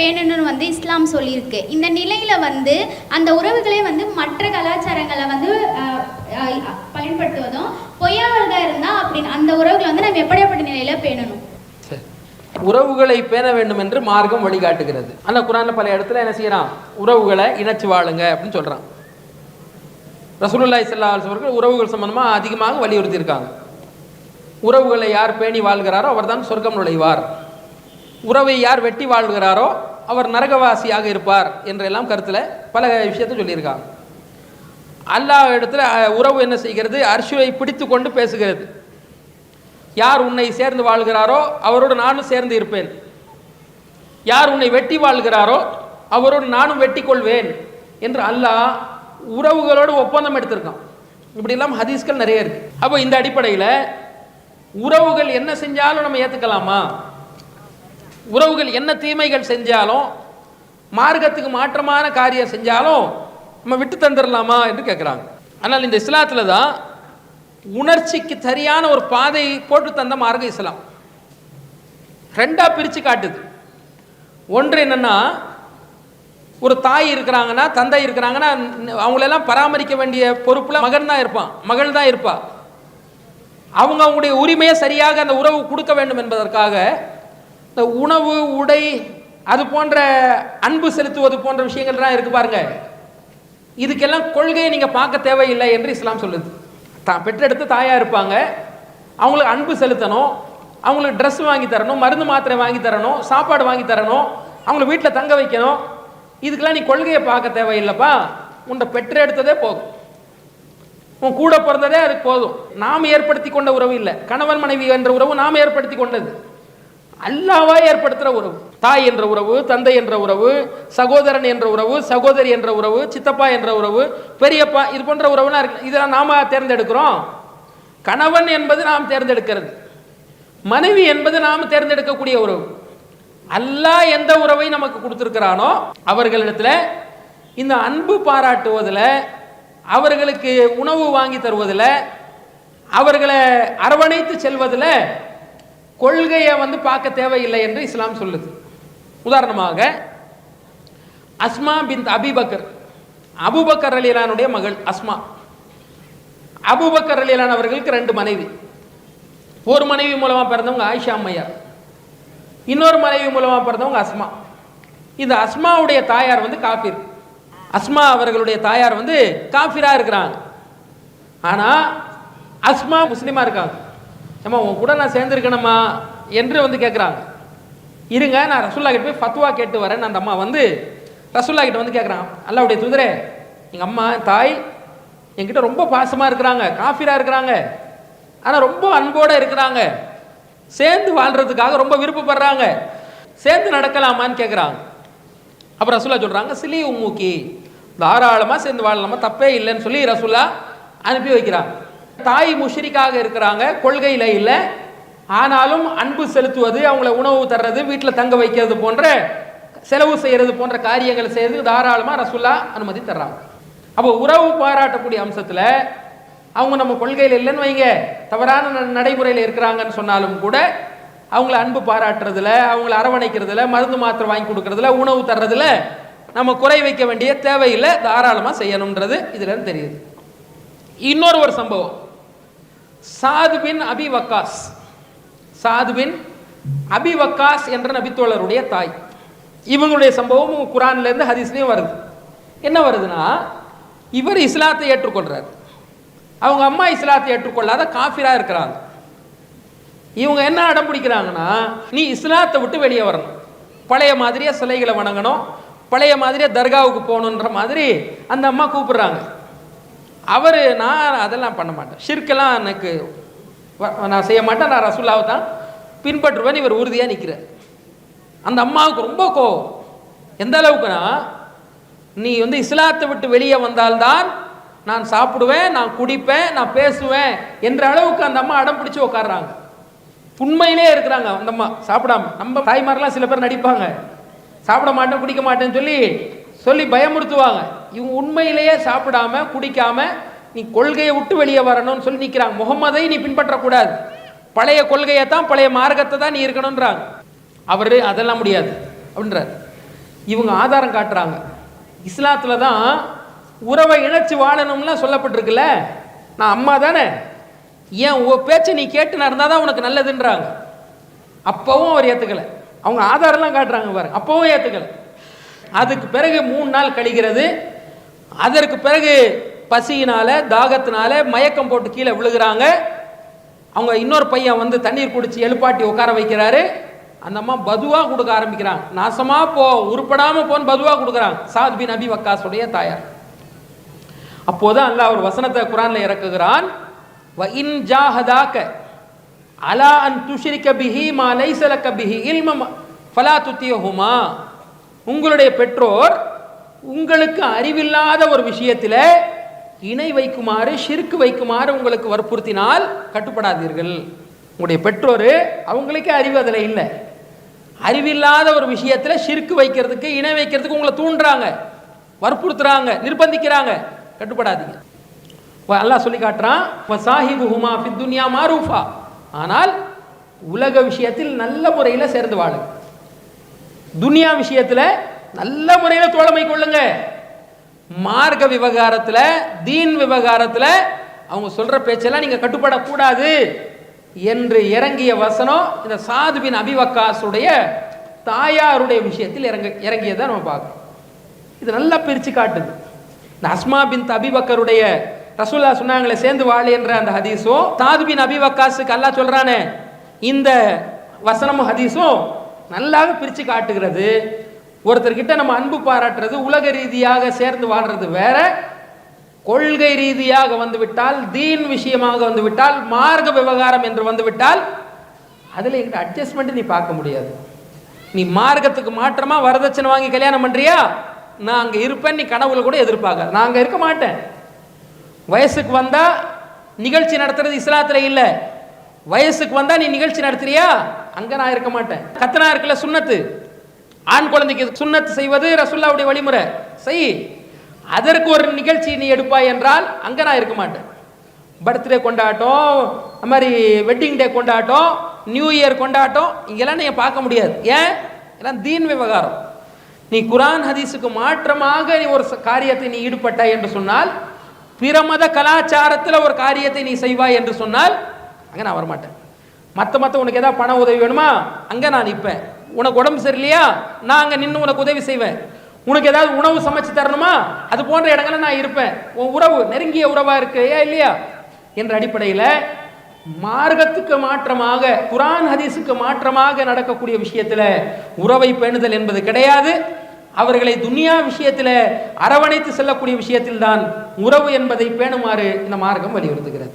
பேணணும்னு வந்து இஸ்லாம் சொல்லியிருக்கு. இந்த நிலையில் வந்து அந்த உறவுகளே வந்து மற்ற கலாச்சாரங்களை வந்து பயன்படுத்துவதும் பொய்யாவதாக இருந்தால் அப்படி அந்த உறவுகளை வந்து நம்ம எப்படியாப்பட்ட நிலையில் பேணணும்? உறவுகளை பேண வேண்டும் என்று மார்க்கம் வழிகாட்டுகிறது. ஆனால் குரான பல இடத்துல என்ன செய்யறான்? உறவுகளை இணைச்சு வாழுங்க அப்படின்னு சொல்றான். ரசூலுல்லாஹி ஸல்லல்லாஹு அவர்கள் உறவுகள் சம்பந்தமாக அதிகமாக வலியுறுத்தியிருக்காங்க. உறவுகளை யார் பேணி வாழ்கிறாரோ அவர்தான் சொர்க்கம் நுழைவார். உறவை யார் வெட்டி வாழ்கிறாரோ அவர் நரகவாசியாக இருப்பார் என்றெல்லாம் கருத்தில் பல விஷயத்தை சொல்லியிருக்காங்க. அல்லாஹ் இடத்துல உறவு என்ன செய்கிறது? அர்ஷுவை பிடித்து கொண்டு பேசுகிறது. யார் உன்னை சேர்ந்து வாழ்கிறாரோ அவரோடு நானும் சேர்ந்து இருப்பேன். யார் உன்னை வெட்டி வாழ்கிறாரோ அவரோடு நானும் வெட்டி கொள்வேன் என்று அல்லாஹ் உறவுகளோடு ஒப்பந்தம் எடுத்திருக்கான். இப்படிலாம் ஹதீஸ்கள் நிறைய இருக்கு. அப்போ இந்த அடிப்படையில் உறவுகள் என்ன செஞ்சாலும் நம்ம ஏற்றுக்கலாமா உறவுகள் என்ன தீமைகள் செஞ்சாலும் மார்க்கத்துக்கு மாற்றமான காரியம் செஞ்சாலும் நம்ம விட்டு தந்துடலாமா என்று கேட்குறாங்க ஆனால் இந்த இஸ்லாத்தில் தான் உணர்ச்சிக்கு சரியான ஒரு பாதை போட்டு தந்த மார்க்க இஸ்லாம். ரெண்டாக பிரித்து காட்டுது. ஒன்று என்னென்னா ஒரு தாய் இருக்கிறாங்கன்னா தந்தை இருக்கிறாங்கன்னா அவங்களெல்லாம் பராமரிக்க வேண்டிய பொறுப்பில் மகன் தான் இருப்பான். மகள் தான் இருப்பாள் அவங்க அவங்களுடைய உரிமையை சரியாக அந்த உறவு கொடுக்க வேண்டும் என்பதற்காக இந்த உணவு உடை அது போன்ற அன்பு செலுத்துவது போன்ற விஷயங்கள்லாம் இருக்கு பாருங்க. இதுக்கெல்லாம் கொள்கையை நீங்கள் பார்க்க தேவையில்லை என்று இஸ்லாம் சொல்லுது. தான் பெற்றெடுத்து தாயாக இருப்பாங்க. அவங்களுக்கு அன்பு செலுத்தணும். அவங்களுக்கு ட்ரெஸ் வாங்கி தரணும் மருந்து மாத்திரை வாங்கி தரணும் சாப்பாடு வாங்கி தரணும் அவங்கள வீட்டில் தங்க வைக்கணும். இதுக்கெல்லாம் நீ கொள்கையை பார்க்க தேவையில்லைப்பா. உன்னை பெற்றெடுத்ததே போதும். உன் கூட பிறந்ததே அதுக்கு போதும். நாம் ஏற்படுத்தி கொண்ட உறவு இல்லை. கணவன் மனைவி என்ற உறவு நாம் ஏற்படுத்தி கொண்டது. அல்லாவா ஏற்படுத்துகிற உறவு. தாய் என்ற உறவு தந்தை என்ற உறவு சகோதரன் என்ற உறவு சகோதரி என்ற உறவு சித்தப்பா என்ற உறவு பெரியப்பா இது போன்ற உறவுலாம் இருக்கு. இதெல்லாம் நாம தேர்ந்தெடுக்கிறோம். கணவன் என்பது நாம் தேர்ந்தெடுக்கிறது. மனைவி என்பது நாம் தேர்ந்தெடுக்கக்கூடிய உறவு. அல்லாஹ் எந்த உறவை நமக்கு கொடுத்துருக்கிறானோ அவர்களிடத்துல இந்த அன்பு பாராட்டுவதில் அவர்களுக்கு உணவு வாங்கி தருவதில் அவர்களை அரவணைத்து செல்வதில் கொள்கையை வந்து பார்க்க தேவையில்லை என்று இஸ்லாம் சொல்லுது. உதாரணமாக அஸ்மா பின் அபிபக்கர் அபுபக்கர் அலிலானுடைய மகள் அஸ்மா. அபுபக்கர் அலிலான் அவர்களுக்கு ரெண்டு மனைவி. ஒரு மனைவி மூலமாக பிறந்தவங்க ஆயிஷா அம்மையார். இன்னொரு மனைவி மூலமாக பிறந்தவங்க அஸ்மா. இந்த அஸ்மாவுடைய தாயார் வந்து காஃபிர். அஸ்மா அவர்களுடைய தாயார் வந்து காஃபிராக இருக்கிறாங்க. ஆனால் அஸ்மா முஸ்லீமாக இருக்காங்க. ஏமா உன் கூட நான் சேர்ந்துருக்கணுமா என்று வந்து கேட்குறாங்க இருங்க நான் ரசுல்லா கிட்ட போய் ஃபத்வா கேட்டு வரேன். அந்த அம்மா வந்து ரசுல்லா கிட்ட வந்து கேட்குறான் அல்லாவுடைய தூதரே எங்கள் அம்மா தாய் என்கிட்ட ரொம்ப பாசமாக இருக்கிறாங்க காஃபிராக இருக்கிறாங்க. ஆனால் ரொம்ப அன்போடு இருக்கிறாங்க. சேர்ந்து வாழ்கிறதுக்காக ரொம்ப விருப்பப்படுறாங்க. சேர்ந்து நடக்கலாமான்னு கேட்குறாங்க அப்புறம் ரசுல்லா சொல்கிறாங்க சிலி உம்மூக்கி தாராளமாக சேர்ந்து வாழலாமா? தப்பே இல்லைன்னு சொல்லி ரசுல்லா அனுப்பி வைக்கிறாங்க. தாய் முஷ்ரிக்காக இருக்கிறாங்க கொள்கையில் இல்லை. ஆனாலும் அன்பு செலுத்துவது அவங்கள உணவு தர்றது வீட்டில் தங்க வைக்கிறது போன்ற செலவு செய்கிறது போன்ற காரியங்களை செய்யறதுக்கு தாராளமாக ரசுல்லா அனுமதி தர்றாங்க. அப்போ உறவு பாராட்டக்கூடிய அம்சத்தில் அவங்க நம்ம கொள்கையில் இல்லைன்னு வைங்க. தவறான ந- நடைமுறையில் இருக்கிறாங்கன்னு சொன்னாலும் கூட அவங்கள அன்பு பாராட்டுறதுல அவங்கள அரவணைக்கிறதுல மருந்து மாத்திரை வாங்கி கொடுக்கறதுல உணவு தர்றதுல நம்ம குறை வைக்க வேண்டிய தேவையில்லை. தாராளமாக செய்யணுன்றது இதுலேருந்து தெரியுது. இன்னொரு ஒரு சம்பவம். சாது பின் அபி வக்காஸ். சாது பின் அபி வக்காஸ் என்ற நபித்தோழருடைய தாய். இவங்களுடைய சம்பவம் குரான்லேருந்து ஹதீஸ்லேயும் வருது. என்ன வருதுன்னா இவர் இஸ்லாத்தை ஏற்றுக்கொள்கிறார் அவங்க அம்மா இஸ்லாத்தை ஏற்றுக்கொள்ளாத காஃபிராக இருக்கிறாங்க. இவங்க என்ன அடம் பிடிக்கிறாங்கன்னா நீ இஸ்லாத்தை விட்டு வெளியே வரணும். பழைய மாதிரியே சிலைகளை வணங்கணும். பழைய மாதிரியே தர்காவுக்கு போகணுன்ற மாதிரி அந்த அம்மா கூப்பிடுறாங்க. அவர் நான் அதெல்லாம் பண்ண மாட்டேன். ஷிர்க்கெல்லாம் எனக்கு நான் செய்ய மாட்டேன். நான் ரசூல்லாவை தான் பின்பற்றுவேன் இவர் உறுதியாக நிற்கிறார் அந்த அம்மாவுக்கு ரொம்ப கோவம். எந்த அளவுக்குனா நீ வந்து இஸ்லாத்தை விட்டு வெளியே வந்தால்தான் நான் சாப்பிடுவேன் நான் குடிப்பேன் நான் பேசுவேன் என்ற அளவுக்கு அந்த அம்மா அடம் பிடிச்சி உட்காடுறாங்க உண்மையிலே இருக்கிறாங்க அந்த அம்மா. சாப்பிடாம. நம்ம தாய்மாரெலாம் சில பேர் நடிப்பாங்க. சாப்பிட மாட்டேன் குடிக்க மாட்டேன்னு சொல்லி சொல்லி பயமுறுத்துவாங்க. இவங்க உண்மையிலேயே சாப்பிடாம குடிக்காம நீ கொள்கையை விட்டு வெளியே வரணும்னு சொல்லி நிற்கிறாங்க முகமதை நீ பின்பற்றக்கூடாது. பழைய கொள்கையை தான் பழைய மார்க்கத்தை தான் நீ இருக்கணுன்றாங்க அவர் அதெல்லாம் முடியாது. அப்படின்றார். இவங்க ஆதாரம் காட்டுறாங்க. இஸ்லாத்தில் தான் உறவை இணைச்சு வாழணும்லாம் சொல்லப்பட்டிருக்குல்ல? நான் அம்மா தானே. ஏன் உன் பேச்சை நீ கேட்டு நடந்தால் தான் உனக்கு நல்லதுன்றாங்க. அப்போவும் அவர் ஏற்றுக்கலை அவங்க ஆதாரம்லாம் காட்டுறாங்க பாருங்க. அப்போவும் ஏற்றுக்கலை அதுக்கு பிறகு மூணு நாள் கழிகிறது. அதற்கு பிறகு பசியினால தாகத்தினால மயக்கம் போட்டு கீழே விழுகிறாங்க. அவங்க இன்னொரு பையன் வந்து தண்ணீர் குடிச்சு எழுப்பாட்டி உட்கார வைக்கிறாரு. அந்த அம்மா பதுவா கொடுக்க ஆரம்பிக்கிறாங்க. நாசமா போ உருப்படாம போன்னு பதுவா கொடுக்குறாங்க. சாத் பின் அபி வக்காசுடைய தாயார். அப்போதான் அல்லாஹ் ஒரு வசனத்தை குரான்ல இறக்குகிறான். வ இன் ஜாஹதாக்க அலா அன் துஷ்ரிக பிஹி மா லைசலக்க பிஹி இல்மம் ஃபலா துத்தியஹுமா. உங்களுடைய பெற்றோர் உங்களுக்கு அறிவில்லாத ஒரு விஷயத்தில் இணை வைக்குமாறு ஷிர்க்கு வைக்குமாறு உங்களுக்கு வற்புறுத்தினால் கட்டுப்படாதீர்கள். உங்களுடைய பெற்றோர் அவங்களுக்கே அறிவு அதில் இல்லை. அறிவில்லாத ஒரு விஷயத்தில் ஷிர்க்கு வைக்கிறதுக்கு இணை வைக்கிறதுக்கு உங்களை தூண்டுறாங்க. வற்புறுத்துறாங்க நிர்பந்திக்கிறாங்க. கட்டுப்படாதீங்க. வ- அல்லாஹ் சொல்லி காட்டுறான் சாஹிபு ஹுமா ஃபித் துன்யா மாரூஃபா. ஆனால் உலக விஷயத்தில் நல்ல முறையில் சேர்ந்து வாழுங்க. துனியா விஷயத்தில் நல்ல முறையில் தோழமை கொள்ளுங்க. மார்க்க விவகாரத்தில் தீன் விவகாரத்தில் அவங்க சொல்கிற பேச்செல்லாம் நீங்கள் கட்டுப்படக்கூடாது என்று இறங்கிய வசனம் இந்த சாதுபின் அபிவக்காசுடைய தாயாருடைய விஷயத்தில் இறங்க இறங்கியதை நம்ம பார்க்குறோம். இது நல்லா பிரிச்சு காட்டுது. இந்த அஸ்மா பின் அபிபக்கருடைய ரசூல்லா சொன்னாங்களே சேர்ந்து வாழு என்ற அந்த ஹதீஸும் சாதுபின் அபிவக்காசுக்கு அல்லா சொல்கிறானே இந்த வசனமும் ஹதீஸும் நல்லாக பிரித்து காட்டுகிறது. ஒருத்தர்கிட்ட நம்ம அன்பு பாராட்டுறது உலக ரீதியாக சேர்ந்து வாழ்றது வேற. கொள்கை ரீதியாக வந்துவிட்டால் தீன் விஷயமாக வந்துவிட்டால் மார்க்க விவகாரம் என்று வந்துவிட்டால் அதில் எங்கிட்ட அட்ஜஸ்ட்மெண்ட் நீ பார்க்க முடியாது. நீ மார்க்கத்துக்கு மாற்றமாக வரதட்சணை வாங்கி கல்யாணம் பண்ணுறியா நான் அங்கே இருப்பேன் நீ கனவுல கூட எதிர்பார்க்க நான் அங்கே இருக்க மாட்டேன். வயசுக்கு வந்தால் நிகழ்ச்சி நடத்துறது இஸ்லாத்தில் இல்லை. வயசுக்கு வந்தா நீ நிகழ்ச்சி நடத்துறியா? அங்க நான் இருக்க மாட்டேன். கத்தனா இருக்கல சுன்னத்து ஆண் குழந்தைக்கு சுன்னத்து செய்வது ரசுல்லாவுடைய வழிமுறை. செய். அதற்கு ஒரு நிகழ்ச்சி நீ எடுப்பாய் என்றால் அங்க நான் இருக்க மாட்டேன். பர்த்டே கொண்டாட்டம் அது மாதிரி வெட்டிங் டே கொண்டாட்டம் நியூ இயர் கொண்டாட்டம் இங்கெல்லாம் நீ பார்க்க முடியாது. ஏன்? எல்லாம் தீன் விவகாரம். நீ குரான் ஹதீஸுக்கு மாற்றமாக நீ ஒரு காரியத்தை நீ ஈடுபட்டாய் என்று சொன்னால் பிற மத கலாச்சாரத்தில் ஒரு காரியத்தை நீ செய்வாய் என்று சொன்னால் அங்கே நான் வரமாட்டேன். மற்ற மற்ற உனக்கு ஏதாவது பண உதவி வேணுமா? அங்கே நான் நிற்பேன் உனக்கு உடம்பு சரியில்லையா? நான் அங்கே நின்று உனக்கு உதவி செய்வேன். உனக்கு ஏதாவது உணவு சமைச்சு தரணுமா? அது போன்ற இடங்களில் நான் இருப்பேன். உன் உறவு நெருங்கிய உறவாக இருக்கையா இல்லையா? என்ற அடிப்படையில் மார்க்கத்துக்கு மாற்றமாக குரான் ஹதீஸுக்கு மாற்றமாக நடக்கக்கூடிய விஷயத்தில் உறவை பேணுதல் என்பது கிடையாது. அவர்களை துனியா விஷயத்தில் அரவணைத்து செல்லக்கூடிய விஷயத்தில் தான் உறவு என்பதை பேணுமாறு இந்த மார்க்கம் வலியுறுத்துகிறது.